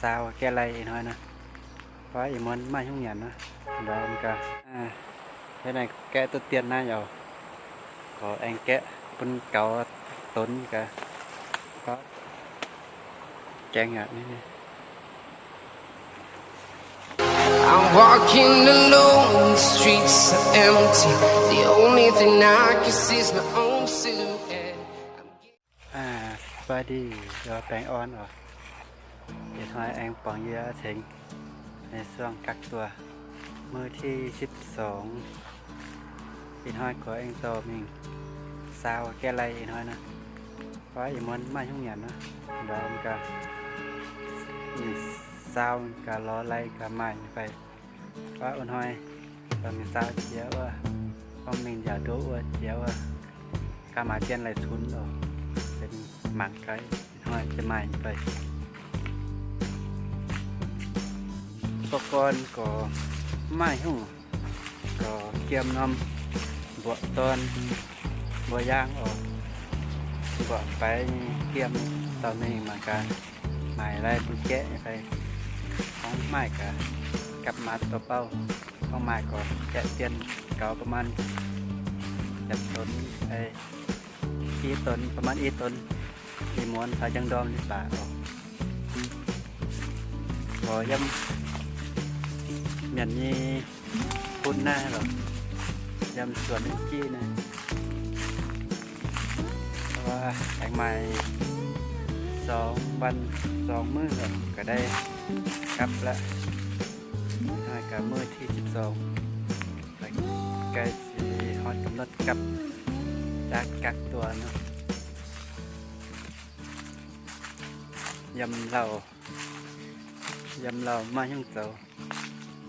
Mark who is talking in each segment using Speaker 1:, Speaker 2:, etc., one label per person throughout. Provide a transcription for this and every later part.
Speaker 1: สาวแก้ไรน้อยนะเพราะอีมันไม่ยุ่งหยันนะแล้วมันก็อ่า thế này kẽ tôi tiền na rồi có anh kẽ bên cậu tốn cả có trang ngạc này nè
Speaker 2: I'm walking alone, the streets are empty. The only thing I can see is my own silhouette. I'm getting
Speaker 1: อ่าสบายดีเดี๋ยวแปลงอยวทำไมแองปองเยอะถึงในช่วงกักตัว มือที่ 12อีน้อยก็เองโตมิงสาวแก้ไรอีน้อยนะเพราะอีมันไม่ยุ่งเหยันนะแล้วมันก็มีสาวก็ล้อไลก็ไม่ไปเพราะอุ่นห้อยตอนมีสาวเจียวว่าก็มิงอย่าดูว่าเจียวว่ากามาเจียนไรทุนหรอเป็นหมักไก่ห้อยจะไม่ไป บุญแกะไปของไม้กะกลับมาตัวเป้าของไม้ก็แกะเตียนเก่าประมาณจับต้นไอ้อีตนประมาณอีตนอีมวนพาจังดอมหรือเปล่าพอย่ำ เหมือนนี้พุ่นหน้าหรอกยำสวนลิ้นจี้นะเพราะว่าแข่งใหม่สองวันสองมื้อแล้วก็ได้กลับละน่ากับมื้อที่สิบสองใกล้สิฮอดกำหนดกับจากกักตัวเนาะยำเรายำเราไม่ยุ่งเตาเข้าไห้ยุ่งยันก็ไม่มาคัดหนึ่งรอมีการหมายอะไรเป็นแกะเป็นโซ่เป็นหยันไปถ้านอมาช่านายเตองดาซินอาโบดาซินนะจา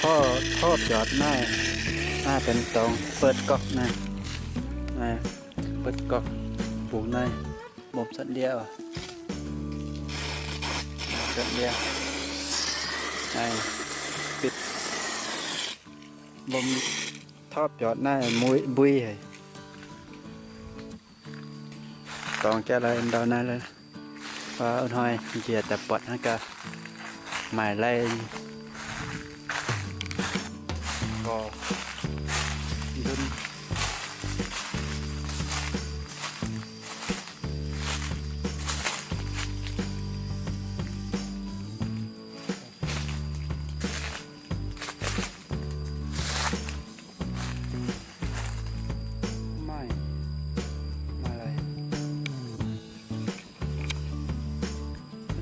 Speaker 1: ท่อท่อยอดนายนาเป็นตองเปิดก๊อกนายนาเปิดก๊อกปลูกนาบ่มสัตว์เลี้ยวสัตว์เลี้ยว này bịt bông thóp chọt này mũi bui rồi còn cho lại đâu này lên và ơn thôi giờ tập bật hết cả mài lên có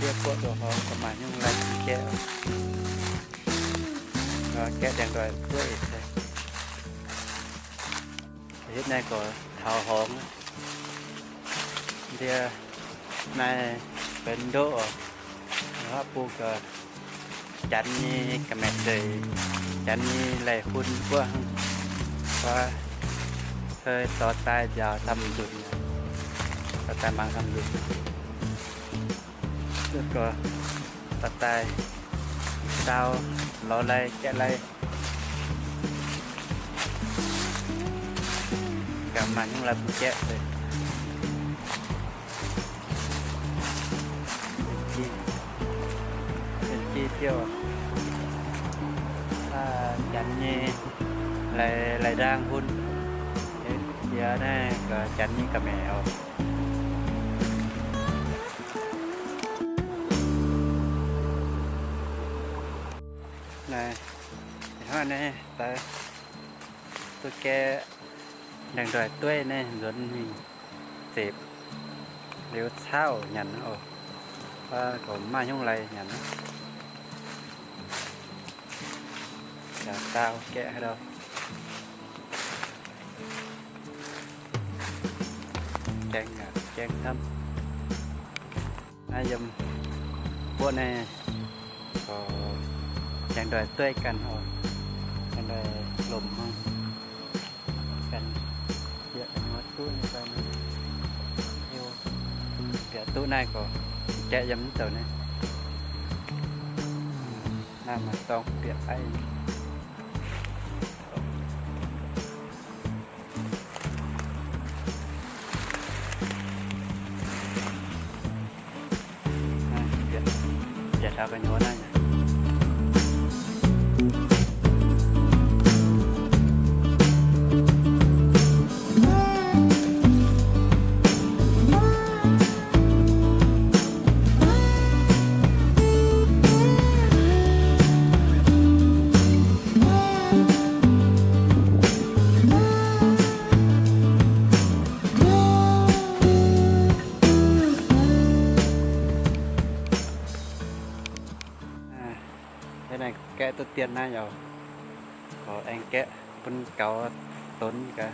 Speaker 1: เรียกพวกตัวหอมประมาณยังไรแก้วก็แก้แดงดอยด้วยใเฮ็ดนายก็เท้าหอมเดียนายเป็นโดนะครับปูก็จันนี่กระแมดเลยจันนี่ไหลคุณพวกว่าเคยต่อตายยาวทำดุนต่อตาบางทำดุน rất có to tay sao lo lay chạy lay cả mặt cũng là bụi chạy rồi chi chi tiêu à chắn nhé lại lại đang hun Thế giờ này có chắn như cả mèo นายเห็นว่าแน่แต่ตัวแกดังดอยต้วเนี่ยรถมีเจ็บเลี้ยวเท้าหยันโอ้ว่าผมมาช่วงไรหยันจากดาวแกให้เราแกงแกงทำอายมพวกเนี้ก็ จังโดยต้วยกันโหดจังโดยลมห้องกันเยอะนวดตู้นี่ก็มันเอวเดี๋ยวตู้นายก็แกะย้ำตัวนี่น่ามาต้องเปียกไอ้เดี๋ยวเราไปโน้นนะ เตียนหน้าอยู่ขอแองแกะปุ่นเก่าต้นกะ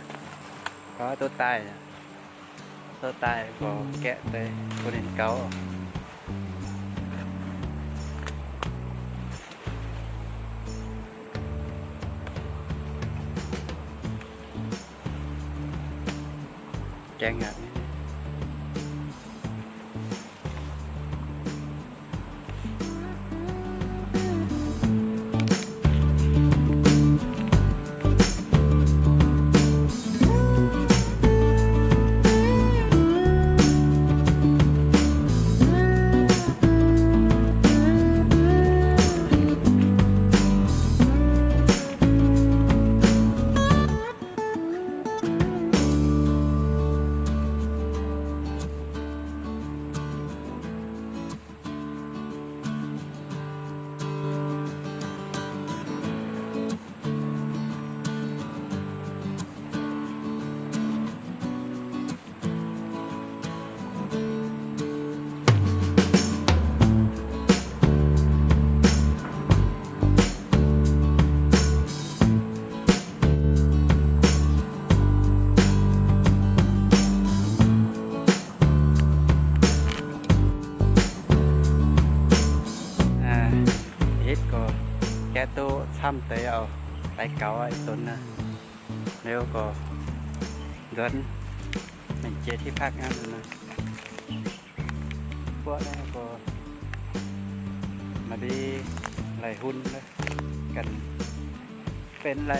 Speaker 1: ก็ตัวตายตัวตายขอแกะไปปุ่นเก่าแกงอะ cái tô xăm tới ở tay cáo ấy tuấn nè nếu có gần mình chế ที่พักงานนะพวกนี้ก็มาดีไหลหุ้นเลยกันเป็นไร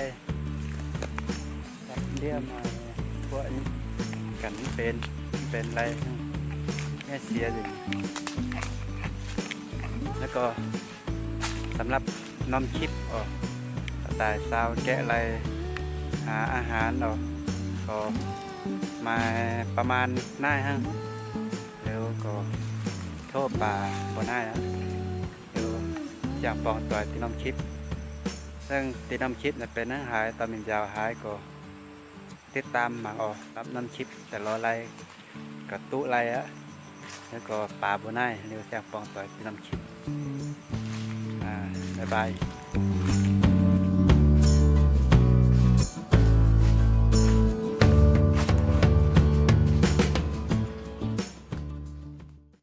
Speaker 1: เรียกมาพวกนี้กันเป็นเป็นไรแค่เสียอยู่แล้วก็สำหรับ น้อมชิปออกตายซาวแกะอะไรหาอาหารออกก็มาประมาณหน้าฮะแล้วก็โทษป่าบ่หน้าฮะเดี๋ยวจากปองตัวที่น้อมชิปซึ่งที่น้อมชิปเนี่ยเป็นนื้อหายตอนเป็นยาวหายก็ติดตามมาออกรับน้ำชิปแต่รออะไรกับตู้อะไรอะแล้วก็ป่าบ่หน้าเร็วจากปองตัวที่น้ำชิป บ๊ายบาย